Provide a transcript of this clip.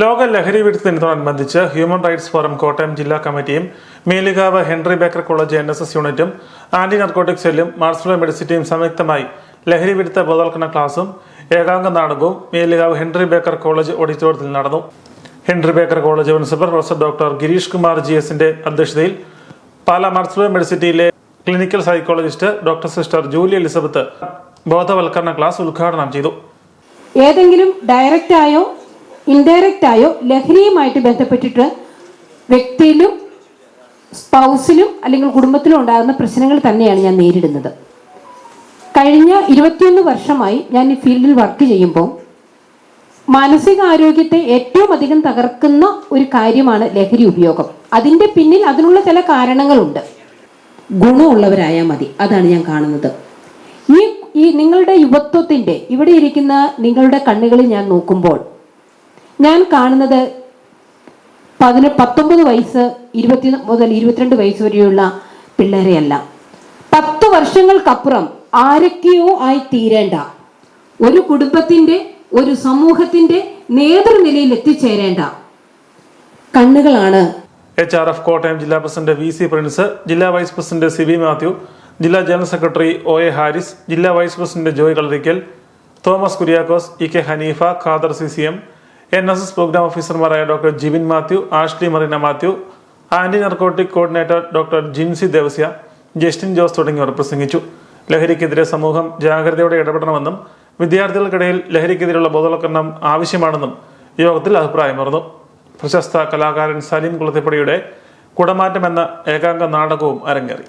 ലോക ലഹരി വിരുദ്ധ ദിനത്തോടനുബന്ധിച്ച് ഹ്യൂമൻ റൈറ്റ്സ് ഫോറം കോട്ടയം ജില്ലാ കമ്മിറ്റിയും Melukavu Henry Baker college N S S യൂണിറ്റും ആന്റി നർക്കോട്ടിക് സെല്ലും മാർസ്ലോ മെഡിസിറ്റിയും സംയുക്തമായി ലഹരി വിരുദ്ധ ബോധവൽക്കരണ ക്ലാസും ഏകാംഗ നാടകവും മേലുകാവ് ഹെൻറി ബേക്കർ കോളേജ് ഓഡിറ്റോറിയത്തിൽ നടന്നു. Henry Baker college principal professor doctor Girish Kumar G എസിന്റെ അധ്യക്ഷതയിൽ പാലാ മാർസ്ലോ മെഡിസിറ്റിയിലെ clinical psychologist doctor sister Julie Elizabeth ബോധവൽക്കരണ ക്ലാസ് ഉദ്ഘാടനം ചെയ്തു. ഏതെങ്കിലും ഡയറക്റ്റ് ആയോ ഇൻഡയറക്റ്റ് ആയോ ലഹരിയുമായിട്ട് ബന്ധപ്പെട്ടിട്ട് വ്യക്തിയിലും സ്പൗസിലും അല്ലെങ്കിൽ കുടുംബത്തിലും ഉണ്ടാകുന്ന പ്രശ്നങ്ങൾ തന്നെയാണ് ഞാൻ നേരിടുന്നത്. കഴിഞ്ഞ ഇരുപത്തിയൊന്ന് വർഷമായി ഞാൻ ഈ ഫീൽഡിൽ വർക്ക് ചെയ്യുമ്പോൾ മാനസികാരോഗ്യത്തെ ഏറ്റവും അധികം തകർക്കുന്ന ഒരു കാര്യമാണ് ലഹരി ഉപയോഗം. അതിന്റെ പിന്നിൽ അതിനുള്ള ചില കാരണങ്ങളുണ്ട്. ഗുണമുള്ളവരായാൽ മതി. അതാണ് ഞാൻ കാണുന്നത്. ഈ ഈ നിങ്ങളുടെ യുവത്വത്തിന്റെ ഇവിടെ ഇരിക്കുന്ന നിങ്ങളുടെ കണ്ണുകളിൽ ഞാൻ നോക്കുമ്പോൾ ഞാൻ കാണുന്നത് പതിന പത്തൊമ്പത് വയസ്സ് ഇരുപത്തി മുതൽ ഇരുപത്തിരണ്ട് വയസ്സ് വരെയുള്ള പിള്ളേരെയല്ല. പത്ത് വർഷങ്ങൾക്കപ്പുറം ആരൊക്കെയോ ആയി തീരേണ്ട. ഒരു കുടുംബത്തിന്റെ ഒരു സമൂഹത്തിന്റെ നേതൃനിലയിൽ എത്തിച്ചേരേണ്ട. കണ്ണുകളാണ്. എച്ച് ആർ എഫ് കോട്ടയം ജില്ലാ പ്രസിഡന്റ് വി സി പ്രിൻസ് ജില്ലാ vice president C V Mathew ജില്ലാ general secretary O A Haris ജില്ലാ vice president Joy Kalarickal Thomas Kuriakose E K Hanifa Khader C C M N S S programme ഓഫീസർമാരായ doctor Jivin Mathew Ashley Marina Mathew anti narcotic coordinator doctor Jincy Devasya Justin Jose തുടങ്ങിയവർ പ്രസംഗിച്ചു. ലഹരിക്കെതിരെ സമൂഹം ജാഗ്രതയോടെ ഇടപെടണമെന്നും വിദ്യാർത്ഥികൾക്കിടയിൽ ലഹരിക്കെതിരെയുള്ള ബോധവൽക്കരണം ആവശ്യമാണെന്നും യോഗത്തിൽ അഭിപ്രായമാർന്നു പ്രശസ്ത കലാകാരൻ സലീം കുളത്തിപ്പടിയുടെ കുടമാറ്റം എന്ന ഏകാംഗ നാടകവും അരങ്ങേറി.